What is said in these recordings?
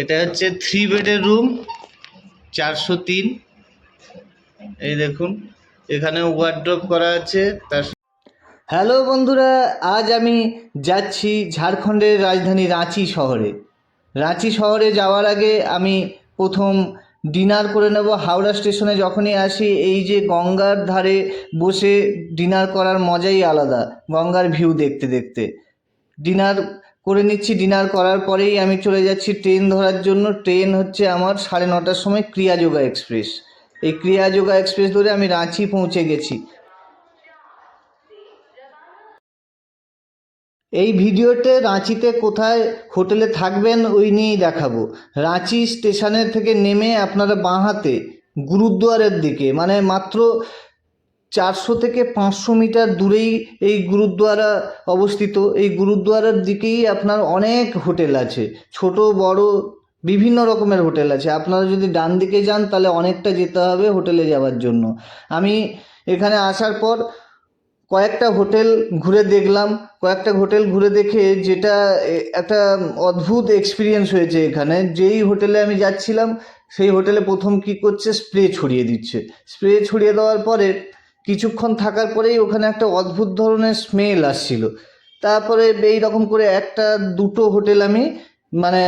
এটা হচ্ছে থ্রি বেডের রুম চারশো তিন। এই দেখুন, এখানে ওয়ার্ড্রপ করা আছে, তার হ্যালো বন্ধুরা, আজ আমি যাচ্ছি ঝাড়খণ্ডের রাজধানী রাঁচি শহরে। রাঁচি শহরে যাওয়ার আগে আমি প্রথম ডিনার করে নেব হাওড়া স্টেশনে যখনই আসি, এই যে গঙ্গার ধারে বসে ডিনার করার মজাই আলাদা, গঙ্গার ভিউ দেখতে দেখতে। ডিনার করে নিচ্ছি ডিনার করার পরেই আমি চলে যাচ্ছি ট্রেন ধরার জন্য। ট্রেন হচ্ছে আমার সাড়ে নটার সময় ক্রিয়াযোগা এক্সপ্রেস। এই ক্রিয়াযোগা এক্সপ্রেস ধরে আমি রাঁচি পৌঁছে গেছি। এই ভিডিওতে রাঁচিতে কোথায় হোটেলে থাকবেন ওই নিয়েই দেখাবো। রাঁচি স্টেশনের থেকে নেমে আপনারা বাঁ হাতে গুরুদ্বারের দিকে মানে মাত্র চারশো থেকে পাঁচশো মিটার দূরেই এই গুরুদ্বারা অবস্থিত। এই গুরুদ্বারার দিকেই আপনার অনেক হোটেল আছে। ছোট, বড়, বিভিন্ন রকমের হোটেল আছে। আপনারা যদি ডান দিকে যান, তাহলে অনেকটা যেতে হবে হোটেলে যাওয়ার জন্য। আমি এখানে আসার পর কয়েকটা হোটেল ঘুরে দেখলাম। কয়েকটা হোটেল ঘুরে দেখে যেটা একটা অদ্ভুত এক্সপিরিয়েন্স হয়েছে এখানে। যেই হোটেলে আমি যাচ্ছিলাম, সেই হোটেলে প্রথম কি করছে? স্প্রে ছড়িয়ে দিচ্ছে। স্প্রে ছড়িয়ে দেওয়ার পরে কিছুক্ষণ থাকার পরেই ওখানে একটা অদ্ভুত ধরনের স্মেল আসছিল। তারপরে এই রকম করে একটা, দুটো হোটেল আমি মানে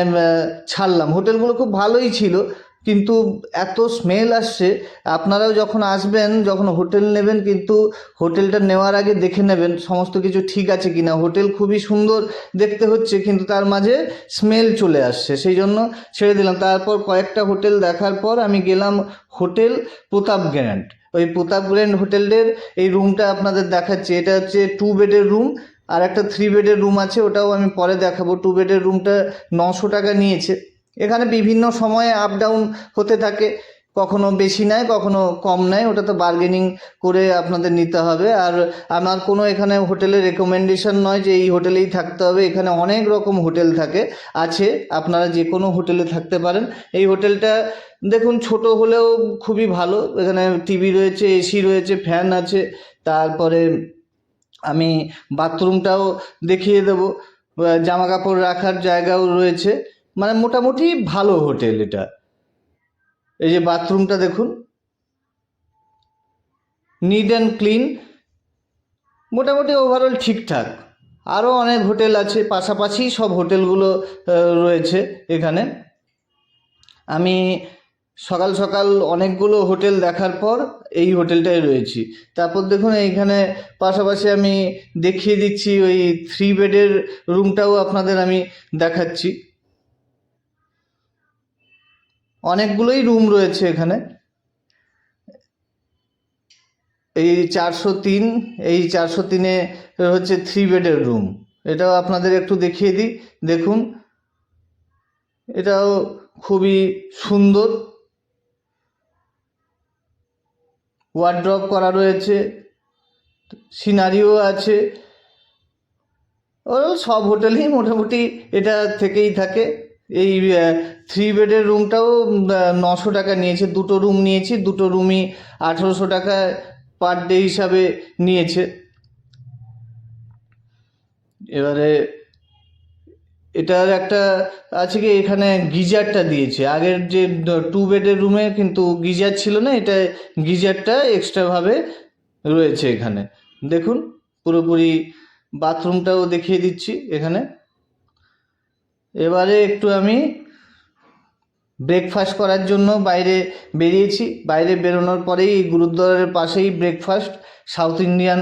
ছাড়লাম। হোটেলগুলো খুব ভালোই ছিল, কিন্তু এত স্মেল আসছে, আপনারাও যখন আসবেন, যখন হোটেল নেবেন, কিন্তু হোটেলটা নেওয়ার আগে দেখে নেবেন, সমস্ত কিছু ঠিক আছে কি না হোটেল খুবই সুন্দর দেখতে হচ্ছে, কিন্তু তার মাঝে স্মেল চলে আসছে, সেই জন্য ছেড়ে দিলাম। তারপর কয়েকটা হোটেল দেখার পর আমি গেলাম হোটেল প্রতাপ গ্র্যান্ড ওই প্রতাপ গ্র্যান্ড হোটেলের এই রুমটা আপনাদের দেখাচ্ছি। এটা হচ্ছে টু বেডের রুম আর একটা থ্রি বেডের রুম আছে, ওটাও আমি পরে দেখাবো। টু বেডের রুমটা নশো টাকা নিয়েছে। এখানে বিভিন্ন সময়ে আপ ডাউন হতে থাকে। কখনো বেশি নেয়, কখনো কম নেয়, ওটা তো বার্গেনিং করে আপনাদের নিতে হবে। আর আমার কোনো এখানে হোটেলের রেকমেন্ডেশন নয় যে এই হোটেলেই থাকতে হবে, এখানে অনেক রকম হোটেল থাকে, আছে, আপনারা যে কোনো হোটেলে থাকতে পারেন। এই হোটেলটা দেখুন, ছোট হলেও খুবই ভালো, এখানে টিভি রয়েছে এসি রয়েছে ফ্যান আছে, তারপরে আমি বাথরুমটাও দেখিয়ে দেবো জামা কাপড় রাখার জায়গাও রয়েছে। মানে মোটামুটি ভালো হোটেল এটা। এই যে বাথরুমটা দেখুন। নিট অ্যান্ড ক্লিন মোটামুটি ওভারঅল ঠিকঠাক। আরও অনেক হোটেল আছে, পাশাপাশি সব হোটেলগুলো রয়েছে এখানে। আমি সকাল সকাল অনেকগুলো হোটেল দেখার পর এই হোটেলটায় রয়েছি। তারপর দেখুন, এইখানে পাশাপাশি আমি দেখিয়ে দিচ্ছি ওই থ্রি বেডের রুমটাও আপনাদের আমি দেখাচ্ছি। অনেকগুলোই রুম রয়েছে এখানে। এই চারশো তিন, এই চারশো তিনে হচ্ছে থ্রি বেডের রুম এটাও আপনাদের একটু দেখিয়ে দিই, দেখুন। এটাও খুবই সুন্দর। ওয়ার্ড্রপ করা রয়েছে সিনারিও আছে। ও সব হোটেলেই মোটামুটি এটা থেকেই থাকে। এই থ্রি বেডের রুমটাও নশো টাকা নিয়েছে। দুটো রুম নিয়েছি, দুটো রুমই আঠেরোশো টাকা পার ডে হিসাবে নিয়েছে। এবারে এটার একটা আছে কি, এখানে গিজারটা দিয়েছে। আগের যে টু বেডের রুমে কিন্তু গিজার ছিল না, এটা গিজারটা এক্সট্রাভাবে রয়েছে এখানে। দেখুন, পুরোপুরি বাথরুমটাও দেখিয়ে দিচ্ছি এখানে। এবারে একটু আমি ব্রেকফাস্ট করার জন্য বাইরে বেরিয়েছি। বাইরে বেরোনোর পরেই গুরুদ্বারের পাশেই ব্রেকফাস্ট সাউথ ইন্ডিয়ান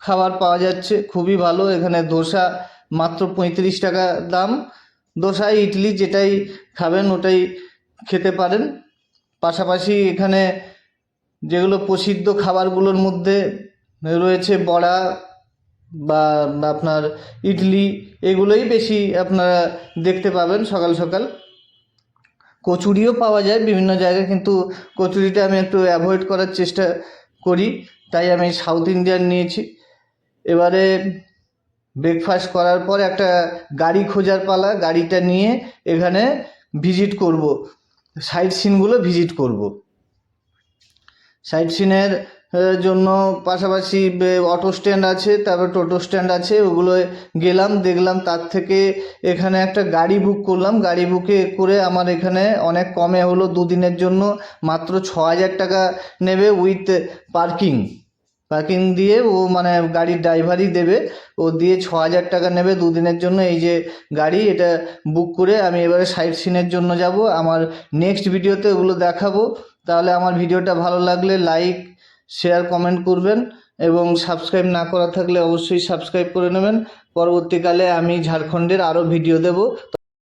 খাবার পাওয়া যাচ্ছে। খুবই ভালো। এখানে ধোসা মাত্র পঁয়ত্রিশ টাকা দাম। ধোসা, ইডলি যেটাই খাবেন ওটাই খেতে পারেন। পাশাপাশি এখানে যেগুলো প্রসিদ্ধ খাবারগুলোর মধ্যে রয়েছে বড়া বা আপনার ইডলি এগুলোই বেশি আপনারা দেখতে পাবেন সকাল সকাল। কচুরিও পাওয়া যায় বিভিন্ন জায়গায়, কিন্তু কচুরিটা আমি একটু অ্যাভয়েড করার চেষ্টা করি। তাই আমি সাউথ ইন্ডিয়ান নিয়েছি। এবারে ব্রেকফাস্ট করার পর একটা গাড়ি খোঁজার পালা, গাড়িটা নিয়ে এখানে ভিজিট করব। সাইট সিনগুলো ভিজিট করব। সাইট সিনের জন্য পাশাপাশি অটো স্ট্যান্ড আছে, তারপর টোটো স্ট্যান্ড আছে, ওগুলোয় গেলাম, দেখলাম তার থেকে এখানে একটা গাড়ি বুক করলাম। গাড়ি বুকে করে আমার এখানে অনেক কমে হলো দুদিনের জন্য, মাত্র ছ হাজার টাকা নেবে উইথ পার্কিং পার্কিং দিয়ে ও মানে গাড়ির ড্রাইভারই দেবে, ও দিয়ে ছ হাজার টাকা নেবে দুদিনের জন্য। এই যে গাড়ি, এটা বুক করে আমি এবারে সাইট সিনের জন্য যাব। আমার নেক্সট ভিডিওতে ওগুলো দেখাবো। তাহলে আমার ভিডিওটা ভালো লাগলে লাইক শেয়ার কমেন্ট করবেন এবং সাবস্ক্রাইব না করা থাকলে অবশ্যই সাবস্ক্রাইব করে নেবেন। পরবর্তীকালে আমি ঝাড়খণ্ডের আরও ভিডিও দেব।